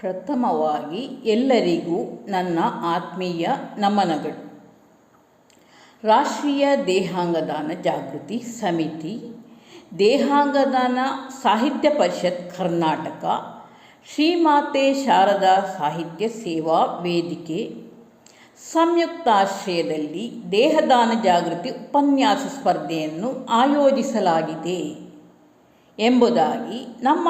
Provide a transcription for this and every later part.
ಪ್ರಥಮವಾಗಿ ಎಲ್ಲರಿಗೂ ನನ್ನ ಆತ್ಮೀಯ ನಮನಗಳು. ರಾಷ್ಟ್ರೀಯ ದೇಹಾಂಗದಾನ ಜಾಗೃತಿ ಸಮಿತಿ ದೇಹಾಂಗದಾನ ಸಾಹಿತ್ಯ ಪರಿಷತ್ ಕರ್ನಾಟಕ ಶ್ರೀಮಾತೆ ಶಾರದಾ ಸಾಹಿತ್ಯ ಸೇವಾ ವೇದಿಕೆ, ಸಂಯುಕ್ತಾಶ್ರಯದಲ್ಲಿ ದೇಹದಾನ ಜಾಗೃತಿ ಉಪನ್ಯಾಸ ಸ್ಪರ್ಧೆಯನ್ನು ಆಯೋಜಿಸಲಾಗಿದೆ. ಎಂಬುದಾಗಿ ನಮ್ಮ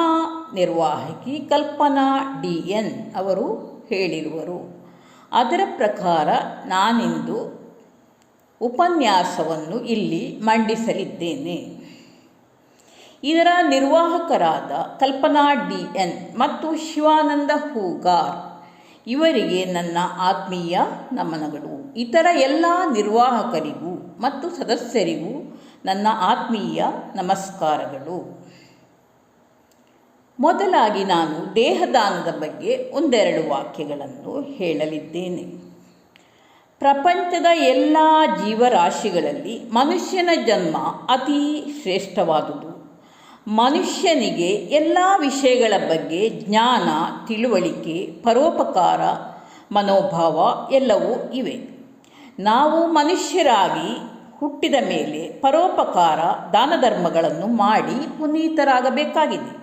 ನಿರ್ವಾಹಕಿ ಕಲ್ಪನಾ ಡಿ ಎನ್ ಅವರು ಹೇಳಿರುವರು. ಅದರ ಪ್ರಕಾರ ನಾನಿಂದು ಉಪನ್ಯಾಸವನ್ನು ಇಲ್ಲಿ ಮಂಡಿಸಲಿದ್ದೇನೆ. ಇದರ ನಿರ್ವಾಹಕರಾದ ಕಲ್ಪನಾ ಡಿ ಎನ್ ಮತ್ತು ಶಿವಾನಂದ ಹೂಗಾರ್ ಇವರಿಗೆ ನನ್ನ ಆತ್ಮೀಯ ನಮನಗಳು. ಇತರ ಎಲ್ಲ ನಿರ್ವಾಹಕರಿಗೂ ಮತ್ತು ಸದಸ್ಯರಿಗೂ ನನ್ನ ಆತ್ಮೀಯ ನಮಸ್ಕಾರಗಳು. ಮೊದಲಾಗಿ ನಾನು ದೇಹದಾನದ ಬಗ್ಗೆ ಒಂದೆರಡು ವಾಕ್ಯಗಳನ್ನು ಹೇಳಲಿದ್ದೇನೆ. ಪ್ರಪಂಚದ ಎಲ್ಲ ಜೀವರಾಶಿಗಳಲ್ಲಿ ಮನುಷ್ಯನ ಜನ್ಮ ಅತಿ ಶ್ರೇಷ್ಠವಾದುದು. ಮನುಷ್ಯನಿಗೆ ಎಲ್ಲ ವಿಷಯಗಳ ಬಗ್ಗೆ ಜ್ಞಾನ, ತಿಳುವಳಿಕೆ, ಪರೋಪಕಾರ, ಮನೋಭಾವ ಎಲ್ಲವೂ ಇವೆ. ನಾವು ಮನುಷ್ಯರಾಗಿ ಹುಟ್ಟಿದ ಮೇಲೆ ಪರೋಪಕಾರ ದಾನ ಮಾಡಿ ಪುನೀತರಾಗಬೇಕಾಗಿದೆ.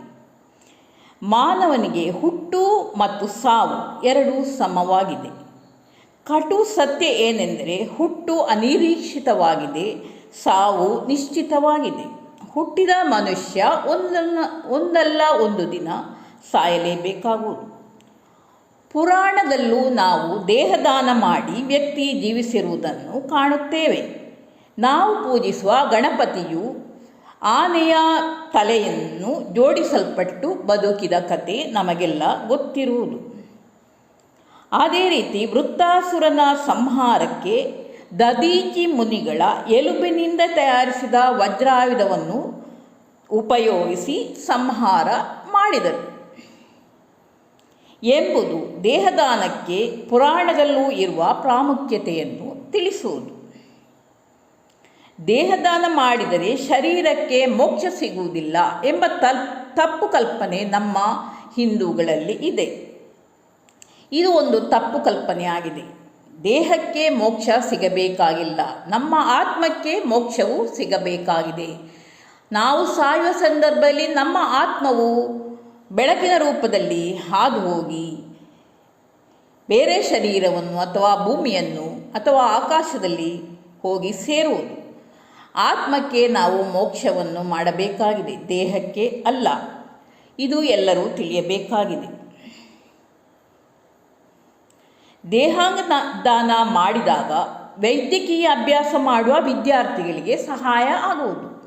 ಮಾನವನಿಗೆ ಹುಟ್ಟು ಮತ್ತು ಸಾವು ಎರಡೂ ಸಮವಾಗಿದೆ. ಕಟು ಸತ್ಯ ಏನೆಂದರೆ ಹುಟ್ಟು ಅನಿರೀಕ್ಷಿತವಾಗಿದೆ, ಸಾವು ನಿಶ್ಚಿತವಾಗಿದೆ. ಹುಟ್ಟಿದ ಮನುಷ್ಯ ಒಂದಲ್ಲ ಒಂದಲ್ಲ ಒಂದು ದಿನ ಸಾಯಲೇಬೇಕಾಗುವುದು. ಪುರಾಣದಲ್ಲೂ ನಾವು ದೇಹದಾನ ಮಾಡಿ ವ್ಯಕ್ತಿ ಜೀವಿಸಿರುವುದನ್ನು ಕಾಣುತ್ತೇವೆ. ನಾವು ಪೂಜಿಸುವ ಗಣಪತಿಯು ಆನೆಯ ತಲೆಯನ್ನು ಜೋಡಿಸಲ್ಪಟ್ಟು ಬದುಕಿದ ಕತೆ ನಮಗೆಲ್ಲ ಗೊತ್ತಿರುವುದು. ಅದೇ ರೀತಿ ವೃತ್ತಾಸುರನ ಸಂಹಾರಕ್ಕೆ ದದೀಚಿ ಮುನಿಗಳ ಎಲುಬಿನಿಂದ ತಯಾರಿಸಿದ ವಜ್ರಾಯುಧವನ್ನು ಉಪಯೋಗಿಸಿ ಸಂಹಾರ ಮಾಡಿದರು. ಎಂಬುದು ದೇಹದಾನಕ್ಕೆ ಪುರಾಣದಲ್ಲೂ ಇರುವ ಪ್ರಾಮುಖ್ಯತೆಯನ್ನು ತಿಳಿಸುವುದು. ದೇಹದಾನ ಮಾಡಿದರೆ ಶರೀರಕ್ಕೆ ಮೋಕ್ಷ ಸಿಗುವುದಿಲ್ಲ ಎಂಬ ತಪ್ಪು ಕಲ್ಪನೆ ನಮ್ಮ ಹಿಂದೂಗಳಲ್ಲಿ ಇದೆ. ಇದು ಒಂದು ತಪ್ಪು ಕಲ್ಪನೆ ಆಗಿದೆ. ದೇಹಕ್ಕೆ ಮೋಕ್ಷ ಸಿಗಬೇಕಾಗಿಲ್ಲ. ನಮ್ಮ ಆತ್ಮಕ್ಕೆ ಮೋಕ್ಷವು ಸಿಗಬೇಕಾಗಿದೆ. ನಾವು ಸಾಯುವ ಸಂದರ್ಭದಲ್ಲಿ ನಮ್ಮ ಆತ್ಮವು ಬೆಳಕಿನ ರೂಪದಲ್ಲಿ ಹಾದು ಹೋಗಿ ಬೇರೆ ಶರೀರವನ್ನು ಅಥವಾ ಭೂಮಿಯನ್ನು ಅಥವಾ ಆಕಾಶದಲ್ಲಿ ಹೋಗಿ ಸೇರುವುದು. ಆತ್ಮಕ್ಕೆ ನಾವು ಮೋಕ್ಷವನ್ನು ಮಾಡಬೇಕಾಗಿದೆ, ದೇಹಕ್ಕೆ ಅಲ್ಲ. ಇದು ಎಲ್ಲರೂ ತಿಳಿಯಬೇಕಾಗಿದೆ. ದೇಹಾಂಗ ದಾನ ಮಾಡಿದಾಗ ವೈದ್ಯಕೀಯ ಅಭ್ಯಾಸ ಮಾಡುವ ವಿದ್ಯಾರ್ಥಿಗಳಿಗೆ ಸಹಾಯ ಆಗುವುದು.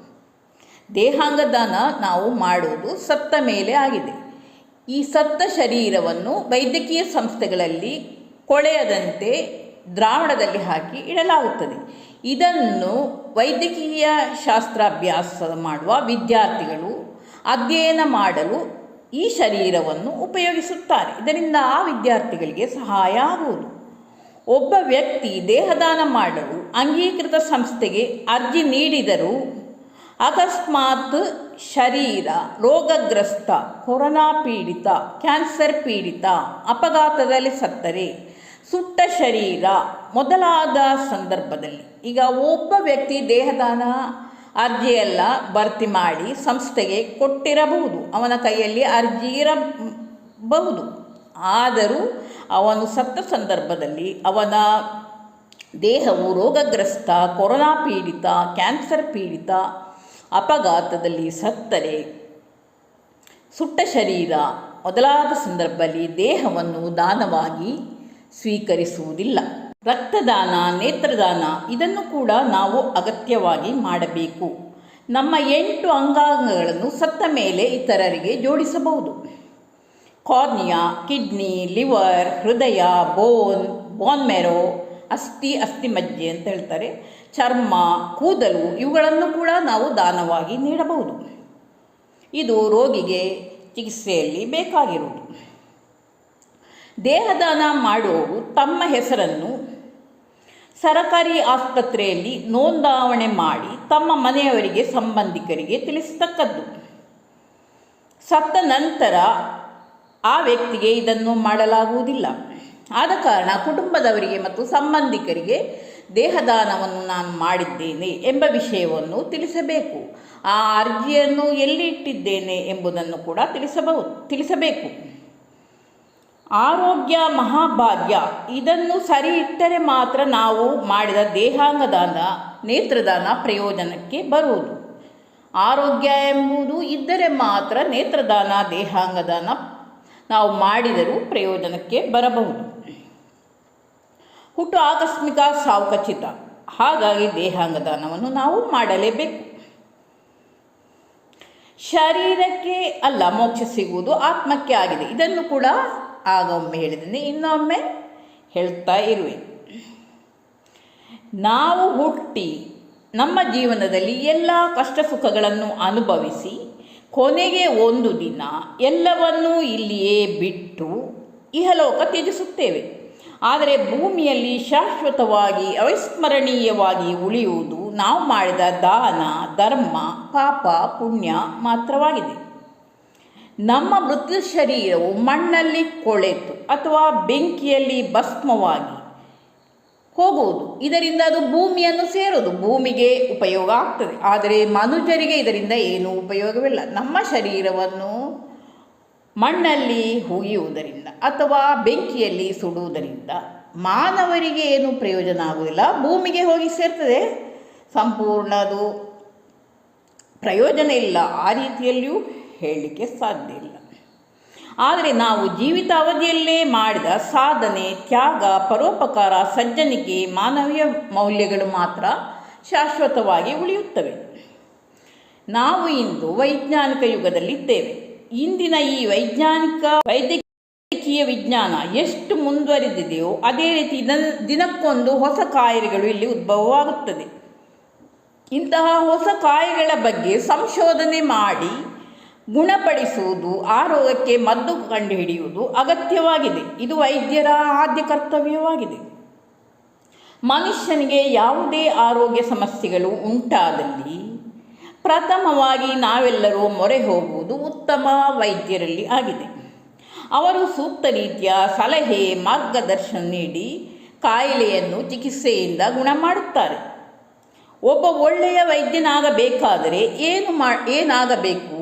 ದೇಹಾಂಗ ದಾನ ನಾವು ಮಾಡುವುದು ಸತ್ತ ಮೇಲೆ ಆಗಿದೆ. ಈ ಸತ್ತ ಶರೀರವನ್ನು ವೈದ್ಯಕೀಯ ಸಂಸ್ಥೆಗಳಲ್ಲಿ ಕೊಳೆಯದಂತೆ ದ್ರಾವಣದಲ್ಲಿ ಹಾಕಿ ಇಡಲಾಗುತ್ತದೆ. ಇದನ್ನು ವೈದ್ಯಕೀಯ ಶಾಸ್ತ್ರಾಭ್ಯಾಸ ಮಾಡುವ ವಿದ್ಯಾರ್ಥಿಗಳು ಅಧ್ಯಯನ ಮಾಡಲು ಈ ಶರೀರವನ್ನು ಉಪಯೋಗಿಸುತ್ತಾರೆ. ಇದರಿಂದ ಆ ವಿದ್ಯಾರ್ಥಿಗಳಿಗೆ ಸಹಾಯ ಆಗುವುದು. ಒಬ್ಬ ವ್ಯಕ್ತಿ ದೇಹದಾನ ಮಾಡಲು ಅಂಗೀಕೃತ ಸಂಸ್ಥೆಗೆ ಅರ್ಜಿ ನೀಡಿದರೂ ಅಕಸ್ಮಾತ್ ಶರೀರ ರೋಗಗ್ರಸ್ತ, ಕೊರೋನಾ ಪೀಡಿತ, ಕ್ಯಾನ್ಸರ್ ಪೀಡಿತ ಅಪಘಾತದಲ್ಲಿ ಸತ್ತರೆ ಸುಟ್ಟ ಶರೀರ ಮೊದಲಾದ ಸಂದರ್ಭದಲ್ಲಿ. ಈಗ ಒಬ್ಬ ವ್ಯಕ್ತಿ ದೇಹದಾನ ಅರ್ಜಿಯೆಲ್ಲ ಭರ್ತಿ ಮಾಡಿ ಸಂಸ್ಥೆಗೆ ಕೊಟ್ಟಿರಬಹುದು. ಅವನ ಕೈಯಲ್ಲಿ ಅರ್ಜಿ ಇರಬಹುದು. ಆದರೂ ಅವನು ಸತ್ತ ಸಂದರ್ಭದಲ್ಲಿ ಅವನ ದೇಹವು ರೋಗಗ್ರಸ್ತ, ಕೊರೋನಾ ಪೀಡಿತ, ಕ್ಯಾನ್ಸರ್ ಪೀಡಿತ, ಅಪಘಾತದಲ್ಲಿ ಸತ್ತರೆ. ಸುಟ್ಟ ಶರೀರ ಮೊದಲಾದ ಸಂದರ್ಭದಲ್ಲಿ ದೇಹವನ್ನು ದಾನವಾಗಿ ಸ್ವೀಕರಿಸುವುದಿಲ್ಲ. ರಕ್ತದಾನ, ನೇತ್ರದಾನ ಇದನ್ನು ಕೂಡ ನಾವು ಅಗತ್ಯವಾಗಿ ಮಾಡಬೇಕು. ನಮ್ಮ ಎಂಟು ಅಂಗಾಂಗಗಳನ್ನು ಸತ್ತ ಮೇಲೆ ಇತರರಿಗೆ ಜೋಡಿಸಬಹುದು. ಕಾರ್ನಿಯಾ, ಕಿಡ್ನಿ, ಲಿವರ್, ಹೃದಯ, ಬೋನ್ ಬೋನ್ ಮೆರೋ ಅಸ್ಥಿ ಅಸ್ಥಿಮಜ್ಜೆ ಅಂತ ಹೇಳ್ತಾರೆ. ಚರ್ಮ, ಕೂದಲು ಇವುಗಳನ್ನು ಕೂಡ ನಾವು ದಾನವಾಗಿ ನೀಡಬಹುದು. ಇದು ರೋಗಿಗೆ ಚಿಕಿತ್ಸೆಯಲ್ಲಿ ಬೇಕಾಗಿರುವುದು. ದೇಹದಾನ ಮಾಡುವವರು ತಮ್ಮ ಹೆಸರನ್ನು ಸರಕಾರಿ ಆಸ್ಪತ್ರೆಯಲ್ಲಿ ನೋಂದಾವಣೆ ಮಾಡಿ ತಮ್ಮ ಮನೆಯವರಿಗೆ ಸಂಬಂಧಿಕರಿಗೆ ತಿಳಿಸತಕ್ಕದ್ದು. ಸತ್ತ ನಂತರ ಆ ವ್ಯಕ್ತಿಗೆ ಇದನ್ನು ಮಾಡಲಾಗುವುದಿಲ್ಲ. ಆದ ಕಾರಣ ಕುಟುಂಬದವರಿಗೆ ಮತ್ತು ಸಂಬಂಧಿಕರಿಗೆ ದೇಹದಾನವನ್ನು ನಾನು ಮಾಡಿದ್ದೇನೆ ಎಂಬ ವಿಷಯವನ್ನು ತಿಳಿಸಬೇಕು. ಆ ಅರ್ಜಿಯನ್ನು ಎಲ್ಲಿ ಇಟ್ಟಿದ್ದೇನೆ ಎಂಬುದನ್ನು ಕೂಡ ತಿಳಿಸಬಹುದು ತಿಳಿಸಬೇಕು. ಆರೋಗ್ಯ ಮಹಾಭಾಗ್ಯ. ಇದನ್ನು ಸರಿ ಇಟ್ಟರೆ ಮಾತ್ರ ನಾವು ಮಾಡಿದ ದೇಹಾಂಗದಾನ, ನೇತ್ರದಾನ ಪ್ರಯೋಜನಕ್ಕೆ ಬರುವುದು. ಆರೋಗ್ಯ ಎಂಬುದು ಇದ್ದರೆ ಮಾತ್ರ ನೇತ್ರದಾನ, ದೇಹಾಂಗದಾನ ನಾವು ಮಾಡಿದರೂ ಪ್ರಯೋಜನಕ್ಕೆ ಬರಬಹುದು. ಹುಟ್ಟು ಆಕಸ್ಮಿಕ ಸಾವು ಖಚಿತ ಹಾಗಾಗಿ ದೇಹಾಂಗದಾನವನ್ನು ನಾವು ಮಾಡಲೇಬೇಕು. ಶರೀರಕ್ಕೆ ಅಲ್ಲ, ಮೋಕ್ಷ ಸಿಗುವುದು ಆತ್ಮಕ್ಕೆ ಆಗಿದೆ. ಇದನ್ನು ಕೂಡ ಆಗ ಒಮ್ಮೆ ಹೇಳಿದ್ದೇನೆ, ಇನ್ನೊಮ್ಮೆ ಹೇಳ್ತಾ ಇರುವೆ. ನಾವು ಹುಟ್ಟಿ ನಮ್ಮ ಜೀವನದಲ್ಲಿ ಎಲ್ಲ ಕಷ್ಟ ಸುಖಗಳನ್ನು ಅನುಭವಿಸಿ ಕೊನೆಗೆ ಒಂದು ದಿನ ಎಲ್ಲವನ್ನೂ ಇಲ್ಲಿಯೇ ಬಿಟ್ಟು ಇಹಲೋಕ ತ್ಯಜಿಸುತ್ತೇವೆ. ಆದರೆ ಭೂಮಿಯಲ್ಲಿ ಶಾಶ್ವತವಾಗಿ ಅವಿಸ್ಮರಣೀಯವಾಗಿ ಉಳಿಯುವುದು ನಾವು ಮಾಡಿದ ದಾನ, ಧರ್ಮ, ಪಾಪ, ಪುಣ್ಯ ಮಾತ್ರವಾಗಿದೆ. ನಮ್ಮ ಮೃತ ಶರೀರವು ಮಣ್ಣಲ್ಲಿ ಕೊಳೆತು ಅಥವಾ ಬೆಂಕಿಯಲ್ಲಿ ಭಸ್ಮವಾಗಿ ಹೋಗುವುದು. ಇದರಿಂದ ಅದು ಭೂಮಿಯನ್ನು ಸೇರೋದು ಭೂಮಿಗೆ ಉಪಯೋಗ ಆಗ್ತದೆ. ಆದರೆ ಮನುಜರಿಗೆ ಇದರಿಂದ ಏನೂ ಉಪಯೋಗವಿಲ್ಲ. ನಮ್ಮ ಶರೀರವನ್ನು ಮಣ್ಣಲ್ಲಿ ಹುಗಿಯುವುದರಿಂದ ಅಥವಾ ಬೆಂಕಿಯಲ್ಲಿ ಸುಡುವುದರಿಂದ ಮಾನವರಿಗೆ ಏನು ಪ್ರಯೋಜನ ಆಗುವುದಿಲ್ಲ. ಭೂಮಿಗೆ ಹೋಗಿ ಸೇರ್ತದೆ. ಸಂಪೂರ್ಣ ಅದು ಪ್ರಯೋಜನ ಇಲ್ಲ. ಆ ರೀತಿಯಲ್ಲಿಯೂ ಹೇಳಲಿಕ್ಕೆ ಸಾಧ್ಯ ಇಲ್ಲ. ಆದರೆ ನಾವು ಜೀವಿತಾವಧಿಯಲ್ಲೇ ಮಾಡಿದ ಸಾಧನೆ, ತ್ಯಾಗ, ಪರೋಪಕಾರ, ಸಜ್ಜನಿಕೆ, ಮಾನವೀಯ ಮೌಲ್ಯಗಳು ಮಾತ್ರ ಶಾಶ್ವತವಾಗಿ ಉಳಿಯುತ್ತವೆ. ನಾವು ಇಂದು ವೈಜ್ಞಾನಿಕ ಯುಗದಲ್ಲಿದ್ದೇವೆ. ಇಂದಿನ ಈ ವೈಜ್ಞಾನಿಕ ವೈದ್ಯಕೀಯ ವಿಜ್ಞಾನ ಎಷ್ಟು ಮುಂದುವರಿದಿದೆಯೋ ಅದೇ ರೀತಿ ದಿನ- ದಿನಕ್ಕೊಂದು ಹೊಸ ಕಾಯಿಲೆಗಳು ಇಲ್ಲಿ ಉದ್ಭವವಾಗುತ್ತದೆ. ಇಂತಹ ಹೊಸ ಕಾಯಿಲೆಗಳ ಬಗ್ಗೆ ಸಂಶೋಧನೆ ಮಾಡಿ ಗುಣಪಡಿಸುವುದು ಆ ರೋಗಕ್ಕೆ ಮದ್ದು ಕಂಡುಹಿಡಿಯುವುದು ಅಗತ್ಯವಾಗಿದೆ. ಇದು ವೈದ್ಯರ ಆದ್ಯ ಕರ್ತವ್ಯವಾಗಿದೆ. ಮನುಷ್ಯನಿಗೆ ಯಾವುದೇ ಆರೋಗ್ಯ ಸಮಸ್ಯೆಗಳು ಉಂಟಾದಲ್ಲಿ ಪ್ರಥಮವಾಗಿ ನಾವೆಲ್ಲರೂ ಮೊರೆ ಹೋಗುವುದು ಉತ್ತಮ ವೈದ್ಯರಲ್ಲಿ ಆಗಿದೆ. ಅವರು ಸೂಕ್ತ ರೀತಿಯ ಸಲಹೆ, ಮಾರ್ಗದರ್ಶನ ನೀಡಿ ಕಾಯಿಲೆಯನ್ನು ಚಿಕಿತ್ಸೆಯಿಂದ ಗುಣ ಮಾಡುತ್ತಾರೆ. ಒಬ್ಬ ಒಳ್ಳೆಯ ವೈದ್ಯನಾಗಬೇಕಾದರೆ ಏನು ಮಾ, ಏನಾಗಬೇಕು?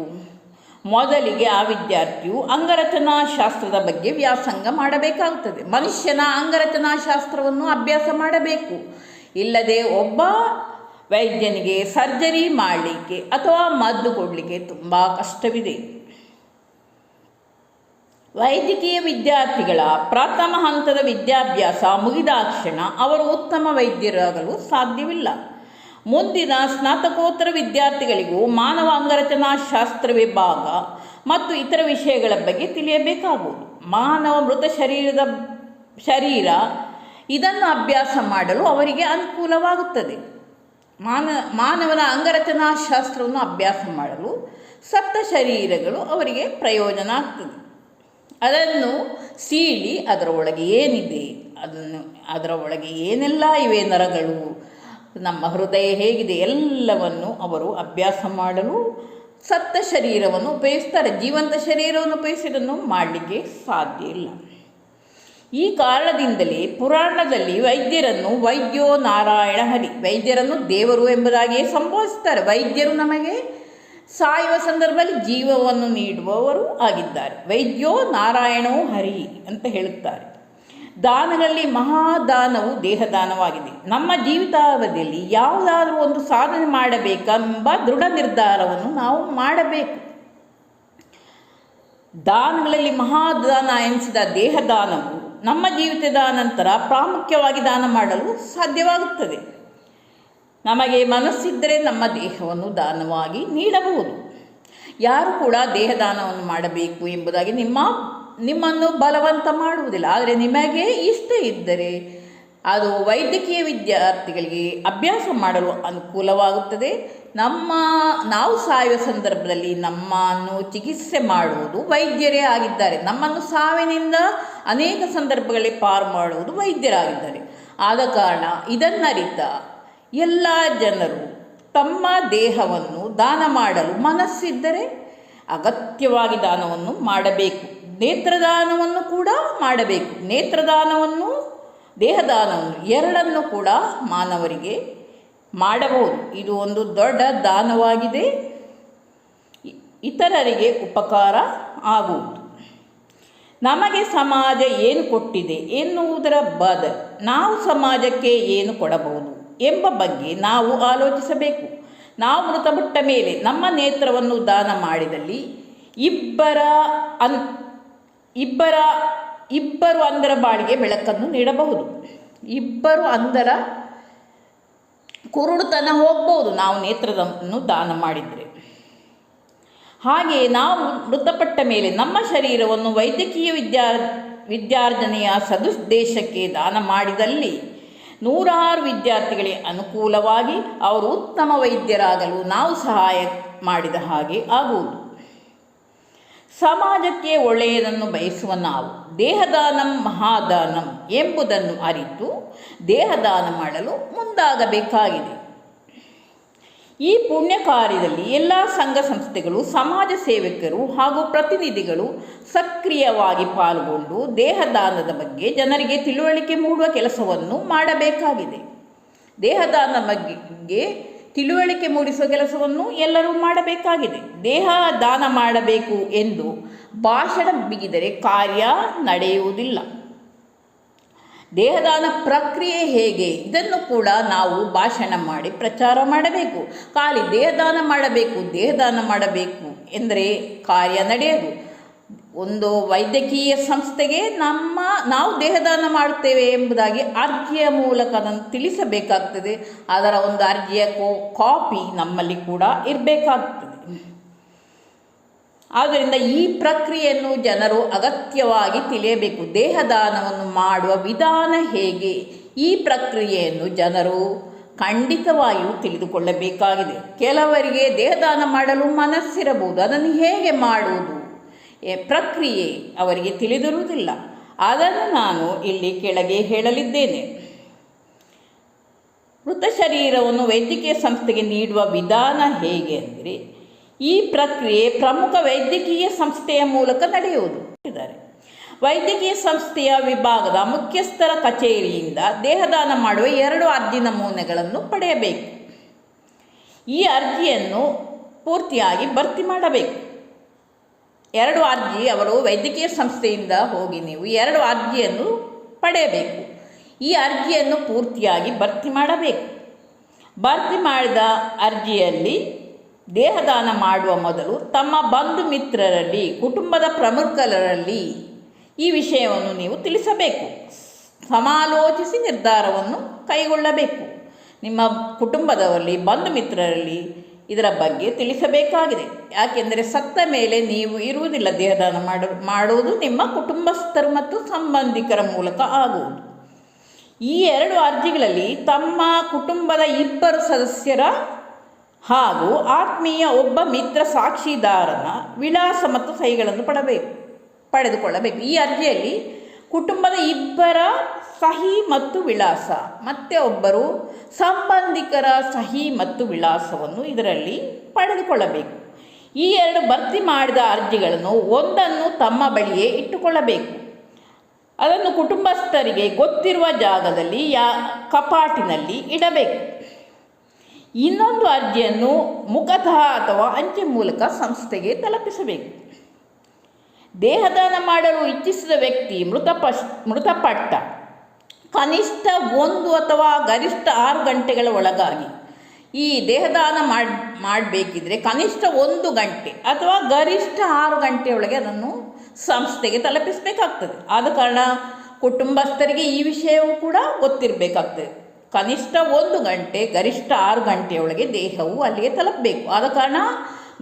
ಮೊದಲಿಗೆ ಆ ವಿದ್ಯಾರ್ಥಿಯು ಅಂಗರಚನಾ ಶಾಸ್ತ್ರದ ಬಗ್ಗೆ ವ್ಯಾಸಂಗ ಮಾಡಬೇಕಾಗುತ್ತದೆ. ಮನುಷ್ಯನ ಅಂಗರಚನಾ ಶಾಸ್ತ್ರವನ್ನು ಅಭ್ಯಾಸ ಮಾಡಬೇಕು. ಇಲ್ಲದೆ ಒಬ್ಬ ವೈದ್ಯನಿಗೆ ಸರ್ಜರಿ ಮಾಡಲಿಕ್ಕೆ ಅಥವಾ ಮದ್ದು ಕೊಡಲಿಕ್ಕೆ ತುಂಬ ಕಷ್ಟವಿದೆ. ವೈದ್ಯಕೀಯ ವಿದ್ಯಾರ್ಥಿಗಳ ಪ್ರಥಮ ಹಂತದ ವಿದ್ಯಾಭ್ಯಾಸ ಮುಗಿದಾಕ್ಷಣ ಅವರು ಉತ್ತಮ ವೈದ್ಯರಾಗಲು ಸಾಧ್ಯವಿಲ್ಲ. ಮುಂದಿನ ಸ್ನಾತಕೋತ್ತರ ವಿದ್ಯಾರ್ಥಿಗಳಿಗೂ ಮಾನವ ಅಂಗರಚನಾ ಶಾಸ್ತ್ರ ವಿಭಾಗ ಮತ್ತು ಇತರ ವಿಷಯಗಳ ಬಗ್ಗೆ ತಿಳಿಯಬೇಕಾಗುವುದು. ಮಾನವ ಮೃತ ಶರೀರದ ಶರೀರ, ಇದನ್ನು ಅಭ್ಯಾಸ ಮಾಡಲು ಅವರಿಗೆ ಅನುಕೂಲವಾಗುತ್ತದೆ. ಮಾನ, ಮಾನವನ ಅಂಗರಚನಾ ಶಾಸ್ತ್ರವನ್ನು ಅಭ್ಯಾಸ ಮಾಡಲು ಸತ್ತ ಶರೀರಗಳು ಅವರಿಗೆ ಪ್ರಯೋಜನ ಆಗ್ತದೆ. ಅದನ್ನು ಸೀಳಿ ಅದರ ಒಳಗೆ ಏನಿದೆ, ಅದನ್ನು, ಅದರ ಒಳಗೆ ಏನೆಲ್ಲ ಇವೆ ನರಗಳು ನಮ್ಮ ಹೃದಯ ಹೇಗಿದೆ ಎಲ್ಲವನ್ನು ಅವರು ಅಭ್ಯಾಸ ಮಾಡಲು ಸತ್ತ ಶರೀರವನ್ನು ಉಪಯೋಗಿಸ್ತಾರೆ. ಜೀವಂತ ಶರೀರವನ್ನು ಉಪಯೋಗಿಸಿದನ್ನು ಮಾಡಲಿಕ್ಕೆ ಸಾಧ್ಯ ಇಲ್ಲ. ಈ ಕಾರಣದಿಂದಲೇ ಪುರಾಣದಲ್ಲಿ ವೈದ್ಯರನ್ನು ವೈದ್ಯೋ ನಾರಾಯಣ ಹರಿ, ವೈದ್ಯರನ್ನು ದೇವರು ಎಂಬುದಾಗಿಯೇ ಸಂಭವಿಸ್ತಾರೆ ವೈದ್ಯರು ನಮಗೆ ಸಾಯುವ ಸಂದರ್ಭದಲ್ಲಿ ಜೀವವನ್ನು ನೀಡುವವರು ಆಗಿದ್ದಾರೆ. ವೈದ್ಯೋ ನಾರಾಯಣೋ ಹರಿ ಅಂತ ಹೇಳುತ್ತಾರೆ. ದಾನಗಳಲ್ಲಿ ಮಹಾದಾನವು ದೇಹದಾನವಾಗಿದೆ. ನಮ್ಮ ಜೀವಿತಾವಧಿಯಲ್ಲಿ ಯಾವುದಾದ್ರೂ ಒಂದು ಸಾಧನೆ ಮಾಡಬೇಕೆಂಬ ದೃಢ ನಿರ್ಧಾರವನ್ನು ನಾವು ಮಾಡಬೇಕು. ದಾನಗಳಲ್ಲಿ ಮಹಾದಾನ ಎನಿಸಿದ ದೇಹದಾನವು ನಮ್ಮ ಜೀವಿತದ ನಂತರ ಪ್ರಾಮುಖ್ಯವಾಗಿ ದಾನ ಮಾಡಲು ಸಾಧ್ಯವಾಗುತ್ತದೆ. ನಮಗೆ ಮನಸ್ಸಿದ್ದರೆ ನಮ್ಮ ದೇಹವನ್ನು ದಾನವಾಗಿ ನೀಡಬಹುದು. ಯಾರು ಕೂಡ ದೇಹದಾನವನ್ನು ಮಾಡಬೇಕು ಎಂಬುದಾಗಿ ನಿಮ್ಮ ನಿಮ್ಮನ್ನು ಬಲವಂತ ಮಾಡುವುದಿಲ್ಲ. ಆದರೆ ನಿಮಗೆ ಇಷ್ಟ ಇದ್ದರೆ ಅದು ವೈದ್ಯಕೀಯ ವಿದ್ಯಾರ್ಥಿಗಳಿಗೆ ಅಭ್ಯಾಸ ಮಾಡಲು ಅನುಕೂಲವಾಗುತ್ತದೆ. ನಮ್ಮ, ನಾವು ಸಾಯುವ ಸಂದರ್ಭದಲ್ಲಿ ನಮ್ಮನ್ನು ಚಿಕಿತ್ಸೆ ಮಾಡುವುದು ವೈದ್ಯರೇ ಆಗಿದ್ದಾರೆ. ನಮ್ಮನ್ನು ಸಾವಿನಿಂದ ಅನೇಕ ಸಂದರ್ಭಗಳಲ್ಲಿ ಪಾರು ಮಾಡುವುದು ವೈದ್ಯರಾಗಿದ್ದಾರೆ. ಆದ ಕಾರಣ ಇದನ್ನರಿತ ಎಲ್ಲ ಜನರು ತಮ್ಮ ದೇಹವನ್ನು ದಾನ ಮಾಡಲು ಮನಸ್ಸಿದ್ದರೆ ಅಗತ್ಯವಾಗಿ ದಾನವನ್ನು ಮಾಡಬೇಕು. ನೇತ್ರದಾನವನ್ನು ಕೂಡ ಮಾಡಬೇಕು. ನೇತ್ರದಾನವನ್ನು ದೇಹದಾನವನ್ನು ಎರಡನ್ನು ಕೂಡ ಮಾನವರಿಗೆ ಮಾಡಬಹುದು. ಇದು ಒಂದು ದೊಡ್ಡ ದಾನವಾಗಿದೆ. ಇತರರಿಗೆ ಉಪಕಾರ ಆಗುವುದು. ನಮಗೆ ಸಮಾಜ ಏನು ಕೊಟ್ಟಿದೆ ಎನ್ನುವುದರ ಬದ ನಾವು ಸಮಾಜಕ್ಕೆ ಏನು ಕೊಡಬಹುದು ಎಂಬ ಬಗ್ಗೆ ನಾವು ಆಲೋಚಿಸಬೇಕು. ನಾವು ಮೃತಪಟ್ಟ ಮೇಲೆ ನಮ್ಮ ನೇತ್ರವನ್ನು ದಾನ ಮಾಡಿದಲ್ಲಿ ಇಬ್ಬರ ಅನ್ ಇಬ್ಬರ, ಇಬ್ಬರು ಅಂಧರ ಬಾಳಿಗೆ ಬೆಳಕನ್ನು ನೀಡಬಹುದು. ಇಬ್ಬರು ಅಂಧರ ಕುರುಡುತನ ಹೋಗ್ಬೋದು ನಾವು ನೇತ್ರದನ್ನು ದಾನ ಮಾಡಿದರೆ. ಹಾಗೆಯೇ ನಾವು ಮೃತಪಟ್ಟ ಮೇಲೆ ನಮ್ಮ ಶರೀರವನ್ನು ವೈದ್ಯಕೀಯ ವಿದ್ಯಾ, ವಿದ್ಯಾರ್ಜನೆಯ ಸದುದ್ದೇಶಕ್ಕೆ ದಾನ ಮಾಡಿದಲ್ಲಿ ನೂರಾರು ವಿದ್ಯಾರ್ಥಿಗಳಿಗೆ ಅನುಕೂಲವಾಗಿ ಅವರು ಉತ್ತಮ ವೈದ್ಯರಾಗಲು ನಾವು ಸಹಾಯ ಮಾಡಿದ ಹಾಗೆ ಆಗುವುದು. ಸಮಾಜಕ್ಕೆ ಒಳ್ಳೆಯದನ್ನು ಬಯಸುವ ನಾವು ದೇಹದಾನಂ ಮಹಾದಾನಂ ಎಂಬುದನ್ನು ಅರಿತು ದೇಹದಾನ ಮಾಡಲು ಮುಂದಾಗಬೇಕಾಗಿದೆ. ಈ ಪುಣ್ಯ ಕಾರ್ಯದಲ್ಲಿ ಎಲ್ಲ ಸಂಘ ಸಂಸ್ಥೆಗಳು, ಸಮಾಜ ಸೇವಕರು ಹಾಗೂ ಪ್ರತಿನಿಧಿಗಳು ಸಕ್ರಿಯವಾಗಿ ಪಾಲ್ಗೊಂಡು ದೇಹದಾನದ ಬಗ್ಗೆ ಜನರಿಗೆ ತಿಳುವಳಿಕೆ ಮೂಡುವ ಕೆಲಸವನ್ನು ಮಾಡಬೇಕಾಗಿದೆ. ದೇಹದಾನ ಬಗ್ಗೆ ತಿಳುವಳಿಕೆ ಮೂಡಿಸುವ ಕೆಲಸವನ್ನು ಎಲ್ಲರೂ ಮಾಡಬೇಕಾಗಿದೆ. ದೇಹ ದಾನ ಮಾಡಬೇಕು ಎಂದು ಭಾಷಣ ಬಿಗಿದರೆ ಕಾರ್ಯ ನಡೆಯುವುದಿಲ್ಲ. ದೇಹದಾನ ಪ್ರಕ್ರಿಯೆ ಹೇಗೆ? ಇದನ್ನು ಕೂಡ ನಾವು ಭಾಷಣ ಮಾಡಿ ಪ್ರಚಾರ ಮಾಡಬೇಕು. ಖಾಲಿ ದೇಹದಾನ ಮಾಡಬೇಕು ದೇಹದಾನ ಮಾಡಬೇಕು ಎಂದರೆ ಕಾರ್ಯ ನಡೆಯದು. ಒಂದು ವೈದ್ಯಕೀಯ ಸಂಸ್ಥೆಗೆ ನಮ್ಮ ನಾವು ದೇಹದಾನ ಮಾಡುತ್ತೇವೆ ಎಂಬುದಾಗಿ ಅರ್ಜಿಯ ಮೂಲಕ ಅದನ್ನು ತಿಳಿಸಬೇಕಾಗ್ತದೆ. ಅದರ ಒಂದು ಅರ್ಜಿಯ ಕೋ, ಕಾಪಿ ನಮ್ಮಲ್ಲಿ ಕೂಡ ಇರಬೇಕಾಗ್ತದೆ. ಆದ್ದರಿಂದ ಈ ಪ್ರಕ್ರಿಯೆಯನ್ನು ಜನರು ಅಗತ್ಯವಾಗಿ ತಿಳಿಯಬೇಕು. ದೇಹದಾನವನ್ನು ಮಾಡುವ ವಿಧಾನ ಹೇಗೆ? ಈ ಪ್ರಕ್ರಿಯೆಯನ್ನು ಜನರು ಖಂಡಿತವಾಗಿಯೂ ತಿಳಿದುಕೊಳ್ಳಬೇಕಾಗಿದೆ. ಕೆಲವರಿಗೆ ದೇಹದಾನ ಮಾಡಲು ಮನಸ್ಸಿರಬಹುದು. ಅದನ್ನು ಹೇಗೆ ಮಾಡುವುದು? ಪ್ರಕ್ರಿಯೆ ಅವರಿಗೆ ತಿಳಿದಿರುವುದಿಲ್ಲ. ಅದನ್ನು ನಾನು ಇಲ್ಲಿ ಕೆಳಗೆ ಹೇಳಲಿದ್ದೇನೆ. ಮೃತ ಶರೀರವನ್ನು ವೈದ್ಯಕೀಯ ಸಂಸ್ಥೆಗೆ ನೀಡುವ ವಿಧಾನ ಹೇಗೆ ಅಂದರೆ, ಈ ಪ್ರಕ್ರಿಯೆ ಪ್ರಮುಖ ವೈದ್ಯಕೀಯ ಸಂಸ್ಥೆಯ ಮೂಲಕ ನಡೆಯುವುದು. ವೈದ್ಯಕೀಯ ಸಂಸ್ಥೆಯ ವಿಭಾಗದ ಮುಖ್ಯಸ್ಥರ ಕಚೇರಿಯಿಂದ ದೇಹದಾನ ಮಾಡುವ ಎರಡು ಅರ್ಜಿ ನಮೂನೆಗಳನ್ನು ಪಡೆಯಬೇಕು. ಈ ಅರ್ಜಿಯನ್ನು ಪೂರ್ತಿಯಾಗಿ ಭರ್ತಿ ಮಾಡಬೇಕು. ಎರಡು ಅರ್ಜಿ ಅವರು ವೈದ್ಯಕೀಯ ಸಂಸ್ಥೆಯಿಂದ ಹೋಗಿ ನೀವು ಎರಡು ಅರ್ಜಿಯನ್ನು ಪಡೆಯಬೇಕು. ಈ ಅರ್ಜಿಯನ್ನು ಪೂರ್ತಿಯಾಗಿ ಭರ್ತಿ ಮಾಡಬೇಕು. ಭರ್ತಿ ಮಾಡಿದ ಅರ್ಜಿಯಲ್ಲಿ ದೇಹದಾನ ಮಾಡುವ ಮೊದಲು ತಮ್ಮ ಬಂಧು ಮಿತ್ರರಲ್ಲಿ, ಕುಟುಂಬದ ಪ್ರಮುಖರಲ್ಲಿ ಈ ವಿಷಯವನ್ನು ನೀವು ತಿಳಿಸಬೇಕು. ಸಮಾಲೋಚಿಸಿ ನಿರ್ಧಾರವನ್ನು ಕೈಗೊಳ್ಳಬೇಕು. ನಿಮ್ಮ ಕುಟುಂಬದವರಲ್ಲಿ, ಬಂಧು ಮಿತ್ರರಲ್ಲಿ ಇದರ ಬಗ್ಗೆ ತಿಳಿಸಬೇಕಾಗಿದೆ. ಯಾಕೆಂದರೆ ಸತ್ತ ಮೇಲೆ ನೀವು ಇರುವುದಿಲ್ಲ, ದೇಹದಾನ ಮಾಡ, ಮಾಡುವುದು ನಿಮ್ಮ ಕುಟುಂಬಸ್ಥರು ಮತ್ತು ಸಂಬಂಧಿಕರ ಮೂಲಕ ಆಗುವುದು. ಈ ಎರಡು ಅರ್ಜಿಗಳಲ್ಲಿ ತಮ್ಮ ಕುಟುಂಬದ ಇಬ್ಬರು ಸದಸ್ಯರ ಹಾಗೂ ಆತ್ಮೀಯ ಒಬ್ಬ ಮಿತ್ರ ಸಾಕ್ಷಿದಾರನ ವಿಳಾಸ ಮತ್ತು ಸಹಿಗಳನ್ನು ಪಡಬೇಕು, ಪಡೆದುಕೊಳ್ಳಬೇಕು. ಈ ಅರ್ಜಿಯಲ್ಲಿ ಕುಟುಂಬದ ಇಬ್ಬರ ಸಹಿ ಮತ್ತು ವಿಳಾಸ. ಮತ್ತೆ ಒಬ್ಬರು ಸಂಬಂಧಿಕರ ಸಹಿ ಮತ್ತು ವಿಳಾಸವನ್ನು ಇದರಲ್ಲಿ ಪಡೆದುಕೊಳ್ಳಬೇಕು. ಈ ಎರಡು ಭರ್ತಿ ಮಾಡಿದ ಅರ್ಜಿಗಳನ್ನು ಒಂದನ್ನು ತಮ್ಮ ಬಳಿಯೇ ಇಟ್ಟುಕೊಳ್ಳಬೇಕು. ಅದನ್ನು ಕುಟುಂಬಸ್ಥರಿಗೆ ಗೊತ್ತಿರುವ ಜಾಗದಲ್ಲಿ ಯಾ ಕಪಾಟಿನಲ್ಲಿ ಇಡಬೇಕು. ಇನ್ನೊಂದು ಅರ್ಜಿಯನ್ನು ಮುಖತಃ ಅಥವಾ ಅಂಚೆ ಮೂಲಕ ಸಂಸ್ಥೆಗೆ ತಲುಪಿಸಬೇಕು. ದೇಹದಾನ ಮಾಡಲು ಇಚ್ಛಿಸಿದ ವ್ಯಕ್ತಿ ಮೃತಪ ಮೃತಪಟ್ಟ. ಕನಿಷ್ಠ ಒಂದು ಅಥವಾ ಗರಿಷ್ಠ ಆರು ಗಂಟೆಗಳ ಒಳಗಾಗಿ. ಈ ದೇಹದಾನ ಮಾಡಿ, ಮಾಡಬೇಕಿದ್ರೆ ಕನಿಷ್ಠ ಒಂದು ಗಂಟೆ ಅಥವಾ ಗರಿಷ್ಠ ಆರು ಗಂಟೆಯೊಳಗೆ ಅದನ್ನು ಸಂಸ್ಥೆಗೆ ತಲುಪಿಸಬೇಕಾಗ್ತದೆ. ಆದ ಕಾರಣ ಕುಟುಂಬಸ್ಥರಿಗೆ ಈ ವಿಷಯವೂ ಕೂಡ ಗೊತ್ತಿರಬೇಕಾಗ್ತದೆ. ಕನಿಷ್ಠ ಒಂದು ಗಂಟೆ, ಗರಿಷ್ಠ ಆರು ಗಂಟೆಯೊಳಗೆ ದೇಹವು ಅಲ್ಲಿಗೆ ತಲುಪಬೇಕು. ಆದ ಕಾರಣ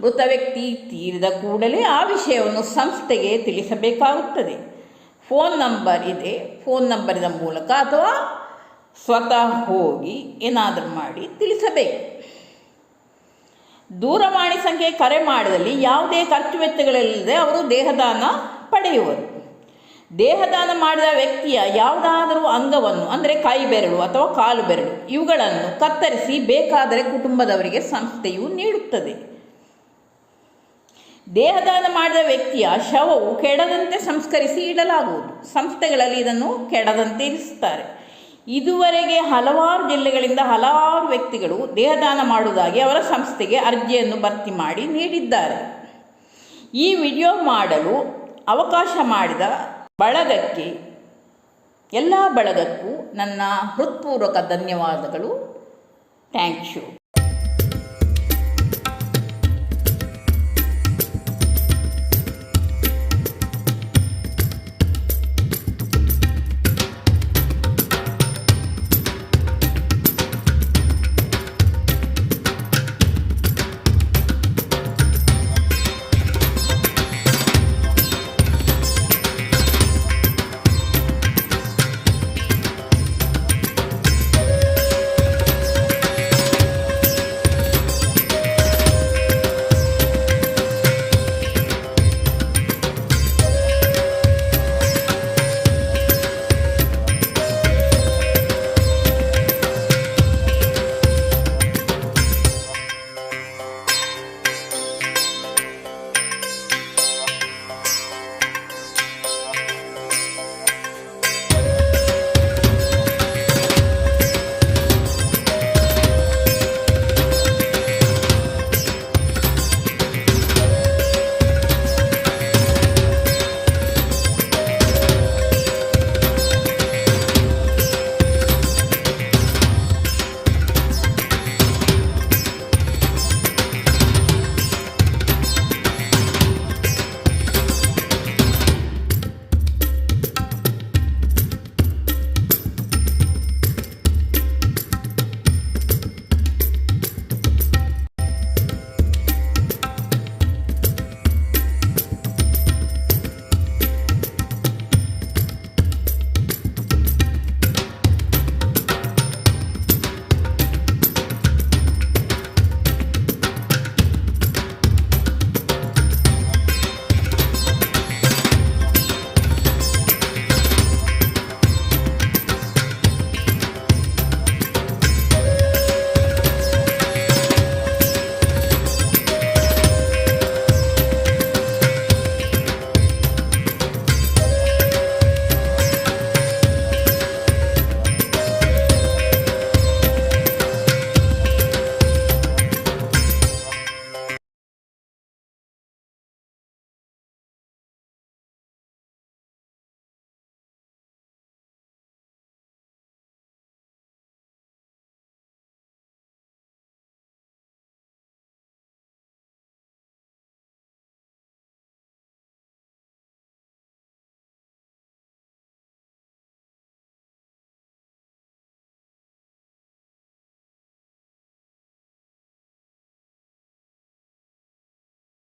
ಮೃತ ವ್ಯಕ್ತಿ ತೀರಿದ ಕೂಡಲೇ ಆ ವಿಷಯವನ್ನು ಸಂಸ್ಥೆಗೆ ತಿಳಿಸಬೇಕಾಗುತ್ತದೆ. ಫೋನ್ ನಂಬರ್ ಇದೆ, ಫೋನ್ ನಂಬರಿನ ಮೂಲಕ ಅಥವಾ ಸ್ವತಃ ಹೋಗಿ ಏನಾದರೂ ಮಾಡಿ ತಿಳಿಸಬೇಕು. ದೂರವಾಣಿ ಸಂಖ್ಯೆ ಕರೆ ಮಾಡಿದಲ್ಲಿ ಯಾವುದೇ ಖರ್ಚು ವೆಚ್ಚಗಳಿಲ್ಲದೆ ಅವರು ದೇಹದಾನ ಪಡೆಯುವರು. ದೇಹದಾನ ಮಾಡಿದ ವ್ಯಕ್ತಿಯ ಯಾವುದಾದರೂ ಅಂಗವನ್ನು, ಅಂದರೆ ಕೈ ಬೆರಳು ಅಥವಾ ಕಾಲು ಬೆರಳು, ಇವುಗಳನ್ನು ಕತ್ತರಿಸಿ ಬೇಕಾದರೆ ಕುಟುಂಬದವರಿಗೆ ಸಂಸ್ಥೆಯು ನೀಡುತ್ತದೆ. ದೇಹದಾನ ಮಾಡಿದ ವ್ಯಕ್ತಿಯ ಶವವು ಕೆಡದಂತೆ ಸಂಸ್ಕರಿಸಿ ಇಡಲಾಗುವುದು. ಸಂಸ್ಥೆಗಳಲ್ಲಿ ಇದನ್ನು ಕೆಡದಂತೆ ಇರಿಸುತ್ತಾರೆ. ಇದುವರೆಗೆ ಹಲವಾರು ಜಿಲ್ಲೆಗಳಿಂದ ಹಲವಾರು ವ್ಯಕ್ತಿಗಳು ದೇಹದಾನ ಮಾಡುವುದಾಗಿ ಅವರ ಸಂಸ್ಥೆಗೆ ಅರ್ಜಿಯನ್ನು ಭರ್ತಿ ಮಾಡಿ ನೀಡಿದ್ದಾರೆ. ಈ ವಿಡಿಯೋ ಮಾಡಲು ಅವಕಾಶ ಮಾಡಿದ ಬಳಗಕ್ಕೆ, ಎಲ್ಲ ಬಳಗಕ್ಕೂ ನನ್ನ ಹೃತ್ಪೂರ್ವಕ ಧನ್ಯವಾದಗಳು. Thank you.